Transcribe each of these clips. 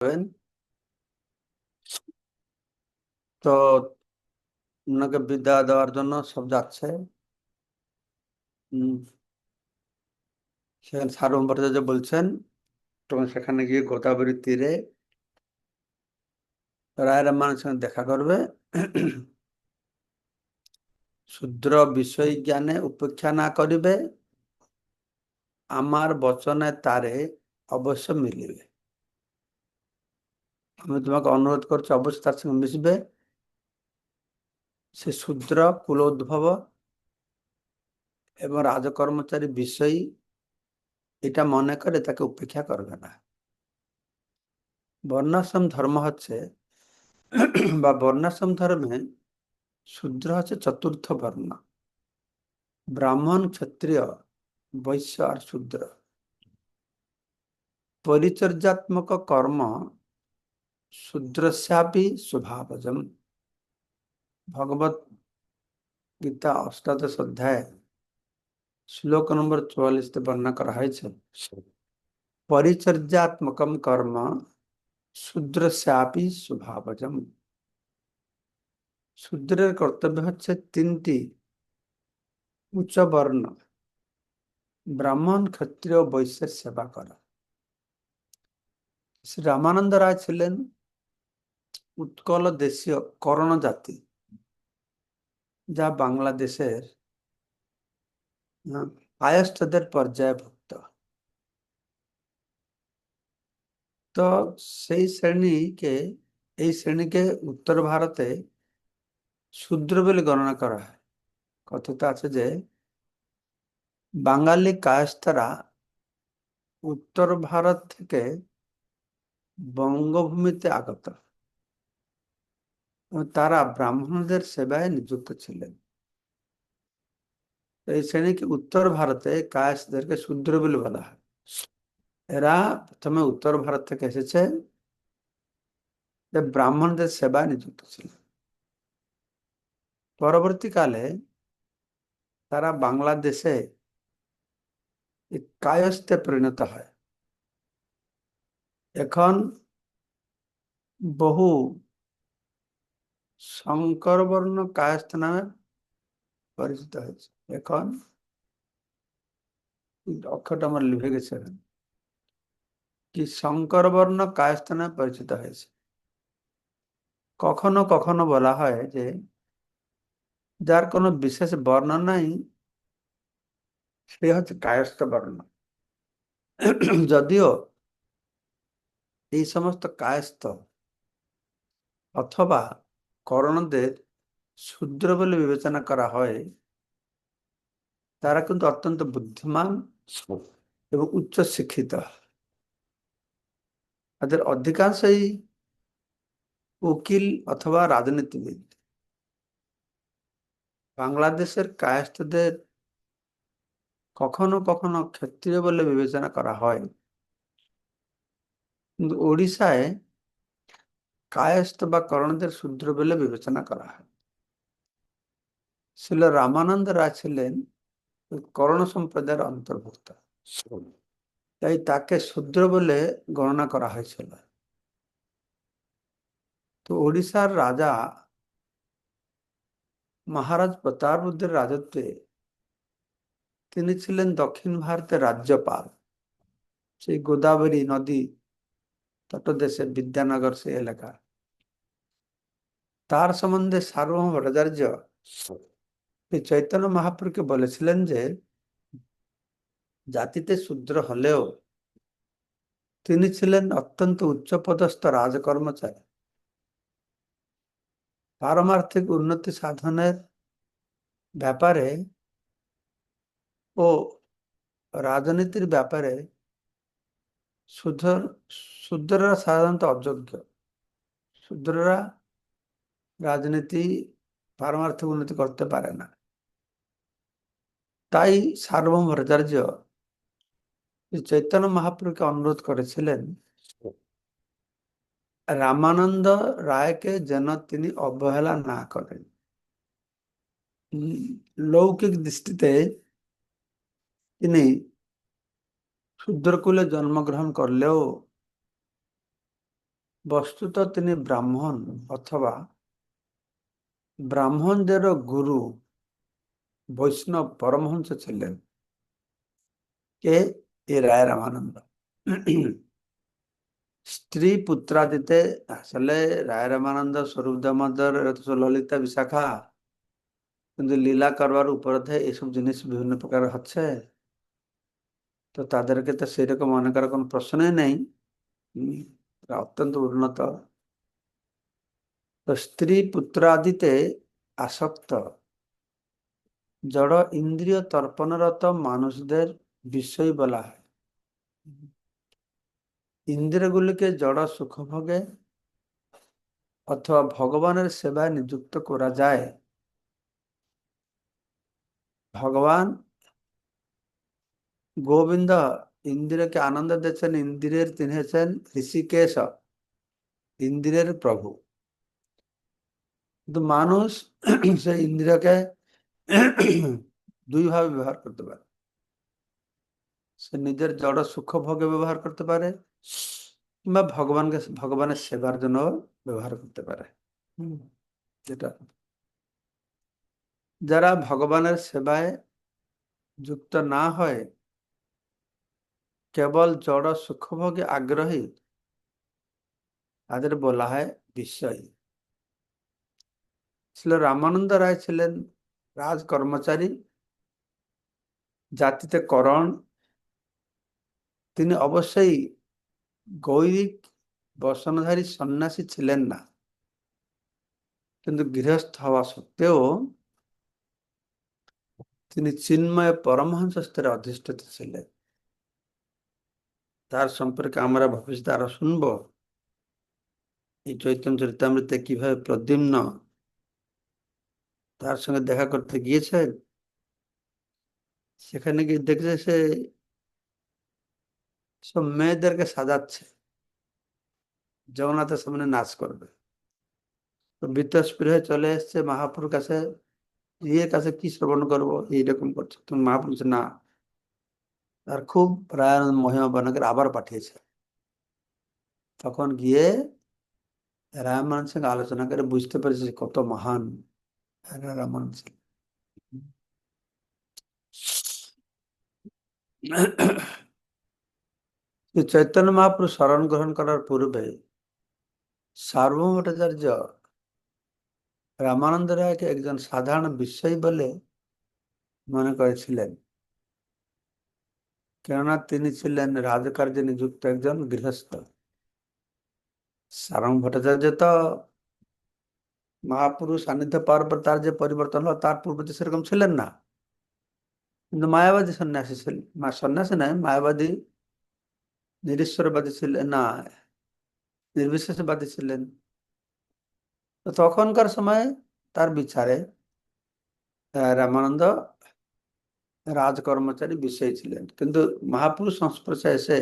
হবেন তো ওনাকে বিদায় দেওয়ার জন্য সব যাচ্ছে। সেখানে বলছেন, তখন সেখানে গিয়ে গোদাবরীর তীরে রায় রহমানের সঙ্গে দেখা করবে। শুদ্র বিষয় জ্ঞানে উপেক্ষা না করিবে, আমার বচনে তারে অবশ্য মিলিবে। আমি তোমাকে অনুরোধ করছি, অবশ্যই তার সঙ্গে মিশবে। সে শূদ্র, কুল উদ্ভব এবং রাজকর্মচারী বিষয়ী এটা মনে করে তাকে উপেক্ষা করবে না। বর্ণাশ্রম ধর্ম হচ্ছে, বা বর্ণাশ্রম ধর্মে শূদ্র হচ্ছে চতুর্থ বর্ণ। ব্রাহ্মণ, ক্ষত্রিয়, বৈশ্য আর শূদ্র। পরিচর্যাত্মক কর্ম শূদ্রস্যাপি স্বভাবজম ভগবত গীতা অষ্টাদশ অধ্যায় শ্লোক নম্বর চুয়াল্লিশতে বর্ণনা করা হয়েছে পরিচর্যাত্মকম কর্ম শূদ্রস্যাপি স্বভাবজম শূদ্রের কর্তব্য হচ্ছে তিনটি উচ্চ বর্ণ ব্রাহ্মণ ক্ষত্রিয় বৈশ্যের সেবা করা শ্রী রামানন্দ রায় ছিলেন উৎকল দেশীয় করণ জাতি, যা বাংলাদেশের আয়স্থদের পর্যায়ভুক্ত। তো সেই শ্রেণীকে, এই শ্রেণীকে উত্তর ভারতে শূদ্র বলে গণনা করা হয়। কথিত আছে যে, বাঙালি কায়স্তারা উত্তর ভারত থেকে বঙ্গভূমিতে আগত। তারা ব্রাহ্মণদের সেবায় নিযুক্ত ছিলেন। এই শ্রেণীকে উত্তর ভারতে কায়সদেরকে শূদ্র বলে বলা হয়। এরা প্রথমে উত্তর ভারত থেকে এসেছে যে ব্রাহ্মণদের সেবায় নিযুক্ত ছিল পরবর্তীকালে তারা বাংলাদেশে কায়স্তে পরিণত হয়। এখন বহু শঙ্কর বর্ণ কায়স্থ নামে পরিচিত হয়েছে। এখন অক্ষরটা আমার লিভে গেছে কি শঙ্কর বর্ণ কায়স্থ নামে পরিচিত হয়েছে? কখনো কখনো বলা হয় যে যার কোনো বিশেষ বর্ণ নাই, সে হচ্ছে কায়স্থ বর্ণ। যদিও এই সমস্ত কায়স্থ অথবা করণদের শূদ্র বলে বিবেচনা করা হয়, তারা কিন্তু অত্যন্ত বুদ্ধিমান এবং উচ্চ শিক্ষিত তাদের অধিকাংশই উকিল অথবা রাজনীতিবিদ। বাংলাদেশের কায়স্থদের কখনো কখনো ক্ষত্রিয় বলে বিবেচনা করা হয়। কিন্তু ওড়িশায় কায়স্থ বা করণদের শূদ্র বলে বিবেচনা করা হয়। ছিল রামানন্দ রায় ছিলেন করণ সম্প্রদায়ের অন্তর্ভুক্ত। তাই তাকে শূদ্র বলে গণনা করা হয়েছিল। তো ওড়িশার রাজা মহারাজ প্রতাপরুদ্রের রাজত্বে তিনি ছিলেন দক্ষিণ ভারতের রাজ্যপাল। সেই গোদাবরী নদী তটদেশে বিদ্যানগর সে এলাকা। তার সম্বন্ধে সার্বভৌম ভট্টাচার্য চৈতন্য মহাপুরকে বলেছিলেন যে, জাতিতে শূদ্র হলেও তিনি ছিলেন অত্যন্ত উচ্চপদস্থ রাজকর্মচারী। পারমার্থিক উন্নতি সাধনের ব্যাপারে ও রাজনীতির ব্যাপারে শুদ্ধর শুদ্ধরা সাধারণত অযোগ্য। শুদ্ধরা রাজনীতি পারমার্থিক উন্নতি করতে পারে না। তাই সার্বভৌম ভট্টাচার্য চৈতন্য মহাপ্রভুকে অনুরোধ করেছিলেন, রামানন্দ রায়কে যেন তিনি অবহেলা না করেন। লৌকিক দৃষ্টিতে তিনি শুদ্রকুলে জন্মগ্রহণ করলেও বস্তুত তিনি ব্রাহ্মণ অথবা ব্রাহ্মণদেরও গুরু বৈষ্ণব পরমহংস ছিলেন। কে এ রায় রামানন্দ স্ত্রী পুত্রাদিতে আসলে রায় রামানন্দ স্বরূপ দামোদর ললিতা বিশাখা। কিন্তু লীলা করবার উপরতে এইসব জিনিস বিভিন্ন প্রকার হচ্ছে তো তাদেরকে তো সেরকম করার কোনো প্রশ্নই নেই। অত্যন্ত উন্নত। তো স্ত্রী পুত্রাদিতে আসক্ত। জড় ইন্দ্রিয় তর্পণরত মানুষদের বিষয় বলা হয়। ইন্দ্রিয়গুলিকে জড় সুখভোগে অথবা ভগবানের সেবায় নিযুক্ত করা যায়। ভগবান গোবিন্দ ইন্দ্রিয়কে আনন্দ দিচ্ছেন ইন্দ্রিয়ের তিনি হচ্ছেন ঋষিকেশ, ইন্দ্রিয়ের প্রভু। কিন্তু মানুষ সেই ইন্দ্রিয়কে দুইভাবে ব্যবহার করতে পারে। সে নিজের জড় সুখ ভোগে ব্যবহার করতে পারে, কিংবা ভগবানকে, ভগবানের সেবার জন্য ব্যবহার করতে পারে। যেটা। যারা ভগবানের সেবায় যুক্ত না হয় কেবল জড় সুখভোগে আগ্রহী? তাদের বলা হয় বিষয় ছিল রামানন্দ রায় ছিলেন রাজ কর্মচারী। জাতিতে করণ। তিনি অবশ্যই গৈরিক বসনধারী সন্ন্যাসী ছিলেন না। কিন্তু গৃহস্থ হওয়া সত্ত্বেও তিনি চিন্ময় পরমহংস স্তরে অধিষ্ঠিত ছিলেন। তার সম্পর্কে আমরা ভবিষ্যতে আরও শুনব। এই চৈতন্য চরিতামৃতে কীভাবে প্রদ্যুম্ন তার সঙ্গে দেখা করতে গিয়েছেন? সেখানে গিয়ে দেখছে সে সব মেয়েদেরকে সাজাচ্ছে। জগন্নাথের সামনে নাচ করবে। তো বিত্তস্পৃহ চলে এসছে মহাপুর কাছে, ইয়ের কাছে কি শ্রবণ করব? এইরকম করছে। তুমি মহাপুর না তার খুব প্রায় মহিমা বর্ণকের আবার পাঠিয়েছে। তখন গিয়ে রায়মান সিং আলোচনা করে বুঝতে পেরেছে কত মহান রামান সিং চৈতন্য মহাপুরুষ স্মরণ গ্রহণ করার পূর্বে সার্বভৌম ভট্টাচার্য রামানন্দ রায়কে একজন সাধারণ বিষয় বলে মনে করেছিলেন। কেননা তিনি ছিলেন রাজকার্যে নিযুক্ত একজন গৃহস্থ। সারং ভট্টাচার্য তো মহাপুরুষ সান্নিধ্য পাওয়ার পর তার যে পরিবর্তন হলো, তার পূর্বে তো সেরকম ছিলেন না। কিন্তু মায়াবাদী সন্ন্যাসী ছিলেন। সন্ন্যাসী নয়, মায়াবাদী নিরীশ্বরবাদী ছিলেন, না, নির্বিশেষবাদী ছিলেন। তখনকার সময় তার বিচারে রামানন্দ রাজকর্মচারী বিষয় ছিলেন। কিন্তু মহাপুরুষ সংস্পর্শে এসে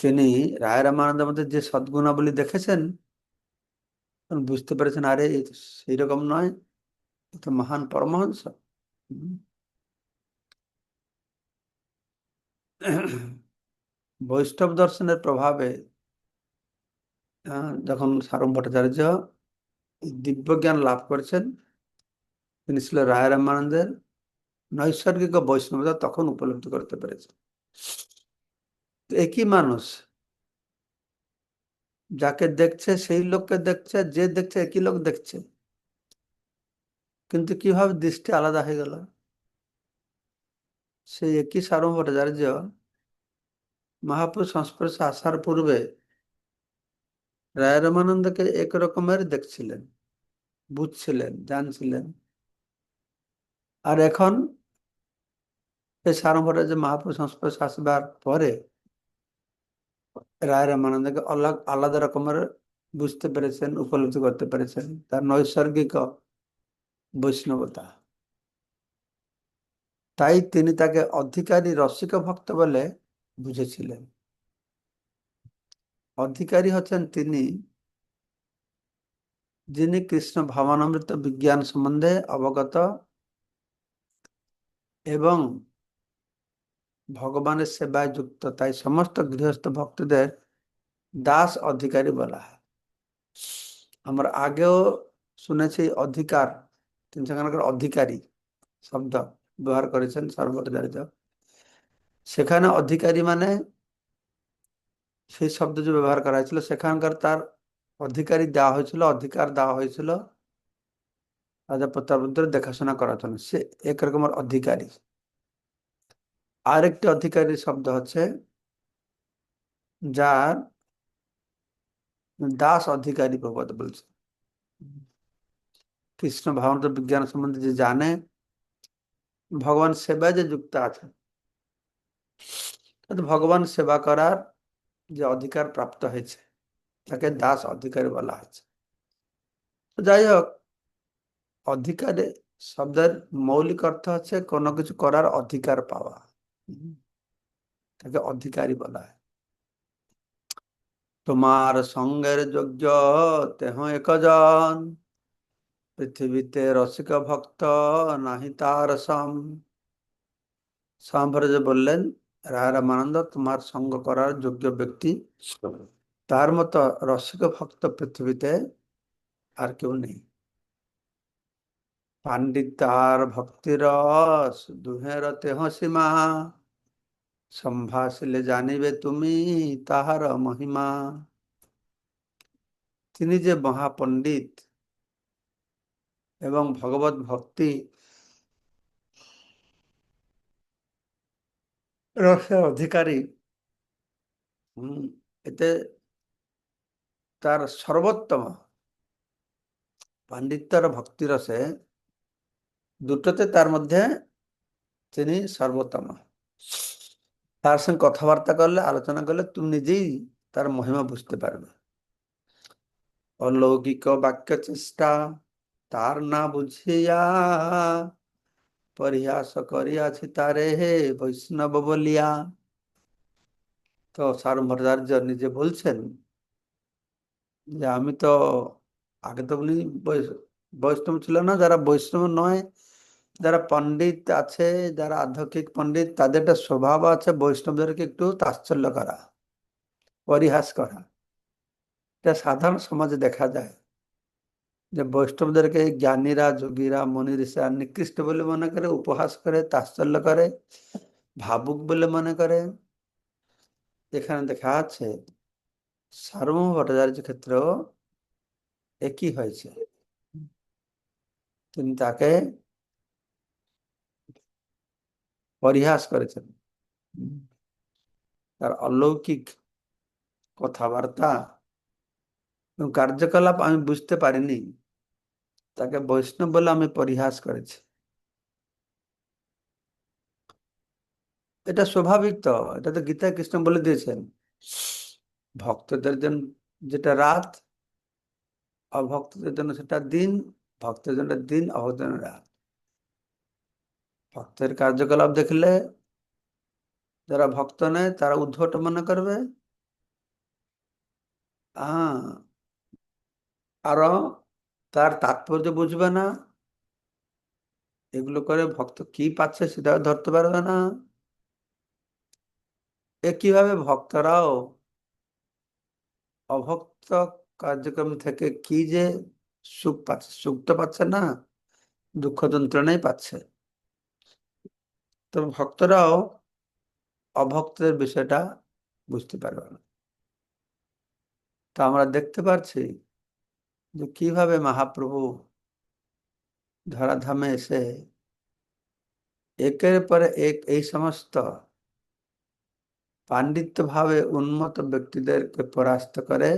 তিনি রায় রামানন্দের মধ্যে যে সদ্গুণাবলী দেখেছেন বুঝতে পেরেছেন, আরে সেই রকম নয় তো মহান পরমহংস। বৈষ্ণব দর্শনের প্রভাবে যখন সারম ভট্টাচার্য দিব্য জ্ঞান লাভ করেছেন, তিনি ছিল রায় রামানন্দের নৈসর্গিক বৈষ্ণবতা তখন উপলব্ধি করতে পেরেছে। একই মানুষ? যাকে দেখছে, সেই লোককে দেখছে, যে দেখছে, একই লোক দেখছে। কিন্তু কীভাবে দৃষ্টি আলাদা হয়ে গেল? সেই একই সারম ভট্টাচার্য মহাপুরুষ সংস্পর্শে আসার পূর্বে রায় রামানন্দকে এক রকমের দেখছিলেন, বুঝছিলেন, জানছিলেন। আর এখন এই যে মহাপুরুষ সংস্পর্শে আসবার পরে রায় রামানন্দকে আলাদা রকমের বুঝতে পেরেছেন, উপলব্ধি করতে পেরেছেন। তার নৈসর্গিক বৈষ্ণবতা। তাই তিনি তাকে অধিকারী রসিক ভক্ত বলে বুঝেছিলেন। অধিকারী হচ্ছেন তিনি যিনি কৃষ্ণ ভাবানমৃত বিজ্ঞান সম্বন্ধে অবগত এবং ভগবানের সেবায় যুক্ত। তাই সমস্ত গৃহস্থ ভক্তদের দাস অধিকারী বলা হয়। আমরা আগেও শুনেছি অধিকার তিনি সেখানকার অধিকারী শব্দ ব্যবহার করেছেন সর্বভট্টাচার্য সেখানে অধিকারী মানে সেই শব্দ যে ব্যবহার করা হয়েছিল, সেখানকার তার অধিকারী দেওয়া হয়েছিল, অধিকার দেওয়া হয়েছিল। রাজা প্রতাপরুদ্র দেখাশোনা করার জন্য। সে এক রকমের অধিকারী। আরেকটি অধিকারী শব্দ হচ্ছে যার দাস অধিকারী প্রবাদ বলছে। কৃষ্ণ ভাবনত বিজ্ঞান সম্বন্ধে যে জানে, ভগবান সেবায় যে যুক্ত আছে ভগবান সেবা করার যে অধিকার প্রাপ্ত হয়েছে, তাকে দাস অধিকারী বলা হয়েছে। যাই হোক, অধিকারে শব্দের মৌলিক অর্থ হচ্ছে কোনো কিছু করার অধিকার পাওয়া। তাকে অধিকারী বলা হয়। তোমার সঙ্গের যোগ্য তেহ একজন, পৃথিবীতে রসিক ভক্ত নাহি তার সম। যে বললেন রায় রামানন্দ, তোমার সঙ্গ করার যোগ্য ব্যক্তি। তার মতো রসিক ভক্ত পৃথিবীতে আর কেউ নেই। পাণ্ডিত তার ভক্তিরস দুহের তেহ সীমা। সম্ভাষিলে জানিবে তুমি তাহার মহিমা। তিনি যে মহাপণ্ডিত এবং ভগবত ভক্তি রসের অধিকারী এতে তার সর্বোত্তম পাণ্ডিত্য আর ভক্তি রসে দুটোতে তার মধ্যে তিনি সর্বোত্তম। তার সঙ্গে কথাবার্তা করলে, আলোচনা করলে তুমি নিজেই তার মহিমা বুঝতে পারবে। অলৌকিক বাক্য চেষ্টা, তার না বুঝিয়া পরিহাস করিয়াছি তারে হে বৈষ্ণব বলিয়া। তো সারম্ভরাচার্য নিজে বলছেন যে, আমি তো আগে তো উনি বৈষ্ণব ছিল না, যারা বৈষ্ণব নয় যারা পণ্ডিত আছে, যারা আধ্যাত্মিক পণ্ডিত তাদের একটা স্বভাব আছে বৈষ্ণবদেরকে একটু তাৎসল্য করা, পরিহাস করা। এটা সাধারণ সমাজে দেখা যায় যে বৈষ্ণবদেরকে জ্ঞানীরা, যোগীরা মনি নিকৃষ্ট বলে মনে করে, উপহাস করে তাৎসল্য করে, ভাবুক বলে মনে করে। এখানে দেখা আছে সার্বভৌম ভট্টাচার্য ক্ষেত্রেও একই হয়েছে। তিনি তাকে পরিহাস করেছেন। তার অলৌকিক কথাবার্তা কার্যকলাপ আমি বুঝতে পারিনি। তাকে বৈষ্ণব বলে আমি পরিহাস করেছি। এটা স্বাভাবিক তো, এটা তো গীতা কৃষ্ণ বলে দিয়েছেন। ভক্তদের জন্য যেটা রাত, অভক্তদের জন্য সেটা দিন ভক্তের জন্য দিন অভক্তের রাত। ভক্তের কার্যকলাপ দেখলে যারা ভক্ত নেয়, তারা উদ্ধট মনে করবে। আরও তার তাৎপর্য বুঝবে না। এগুলো করে ভক্ত কি পাচ্ছে সেটাও ধরতে পারবে না। একইভাবে ভক্তরাও অভক্ত কার্যক্রম থেকে কি যে সুখ পাচ্ছে সুখ তো পাচ্ছে না, দুঃখ যন্ত্রণাই পাচ্ছে। তো ভক্তরাও অভক্তদের বিষয়টা বুঝতে পারবে না। তো আমরা দেখতে পারছি যে কীভাবে মহাপ্রভু ধরাধামে এসে একের পরে এক এই সমস্ত পাণ্ডিত্য ভাবে উন্মত ব্যক্তিদেরকে পরাস্ত করে,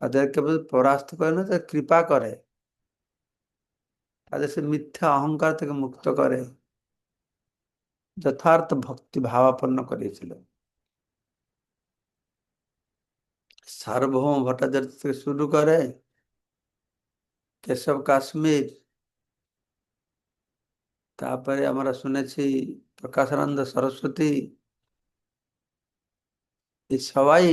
তাদেরকে পরাস্ত করে না, তাদের কৃপা করে। তাদের সে মিথ্যা অহংকার থেকে মুক্ত করে। যথার্থ ভক্তি ভাবাপন্ন করেছিল সার্বভৌম ভট্টাচার্য থেকে শুরু করে কেশব কাশ্মীর, তারপরে আমরা শুনেছি প্রকাশানন্দ সরস্বতী, এই সবাই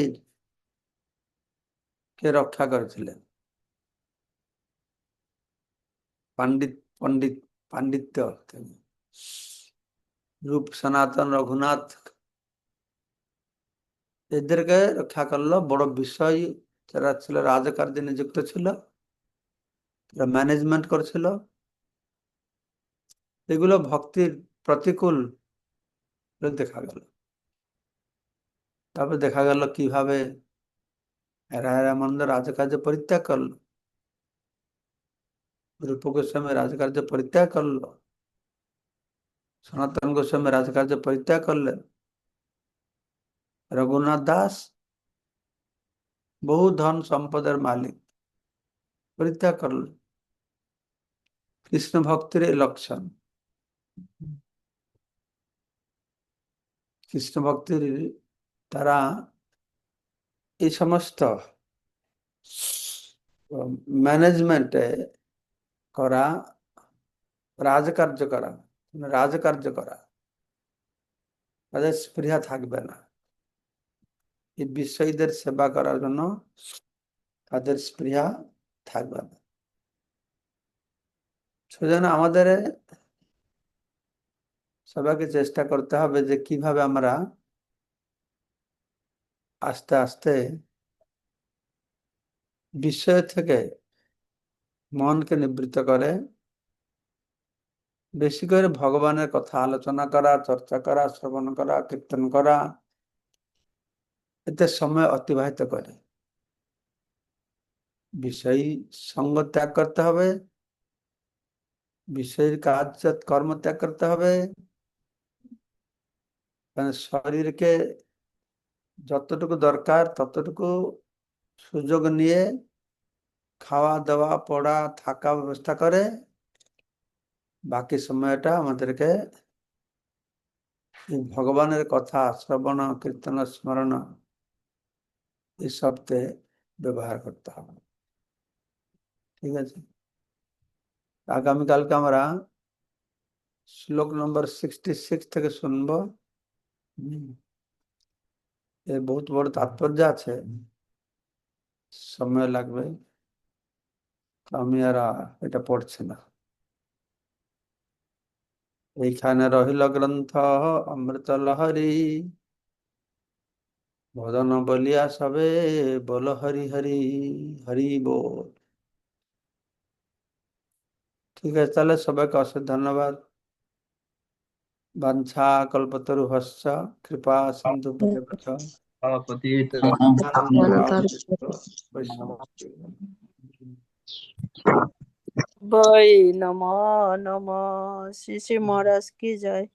কে রক্ষা করেছিলেন। পাণ্ডিত পণ্ডিত পাণ্ডিত্য রূপ সনাতন রঘুনাথ এদেরকে রক্ষা করল, বড় বিষয়, যারা ছিল রাজকার্যে নিযুক্ত ছিল যারা ম্যানেজমেন্ট করছিল। এগুলো ভক্তির প্রতিকূল দেখা গেল। তারপর দেখা গেল কীভাবে রায় রামানন্দ রাজকার্য পরিত্যাগ করল। রূপ গোস্বামী রাজকার্য পরিত্যাগ করল সনাতন গোস্বামী রাজকার্য পরিত্যাগ করলেন রঘুনাথ দাস বহু ধন সম্পদের মালিক পরিত্যাগ করলেন কৃষ্ণ ভক্তির লক্ষণ কৃষ্ণ ভক্তির তারা এই সমস্ত ম্যানেজমেন্টে করা, রাজকার্য করা রাজকার্য করা, তাদের স্পৃহা থাকবে না। এই বিষয়ীদের সেবা করার জন্য তাদের স্পৃহা থাকবে না। সেজন্য আমাদের সবাইকে চেষ্টা করতে হবে যে কীভাবে আমরা আস্তে আস্তে বিষয় থেকে মনকে নিবৃত্ত করে। বেশি করে ভগবানের কথা আলোচনা করা, চর্চা করা, শ্রবণ করা, কীর্তন করা, এতে সময় অতিবাহিত করে। বিষয় সঙ্গ ত্যাগ করতে হবে। বিষয়ের কাজ কর্ম ত্যাগ করতে হবে। মানে শরীরকে যতটুকু দরকার, ততটুকু সুযোগ নিয়ে খাওয়া দাওয়া পড়া, থাকা ব্যবস্থা করে, বাকি সময়টা আমাদেরকে ভগবানের কথা, শ্রবণ, কীর্তন, স্মরণ এসবতে ব্যবহার করতে হবে। ঠিক আছে? আগামীকালকে আমরা শ্লোক নম্বর সিক্সটি সিক্স থেকে শুনব। এর বহুত বড় তাৎপর্য আছে। সময় লাগবে। আমি আর এটা পড়ছি না। এইখানে রহিল গ্রন্থ অমৃত লহরী ভজন বলিয়া সবে বল হরি হরি হরি বল। ঠিক আছে তাহলে সবাইকে অশেষ ধন্যবাদ। বাঞ্ছা কল্পতরু হস্য কৃপা সিন্ধু भाई नमः नमः श्री श्री महाराज की जय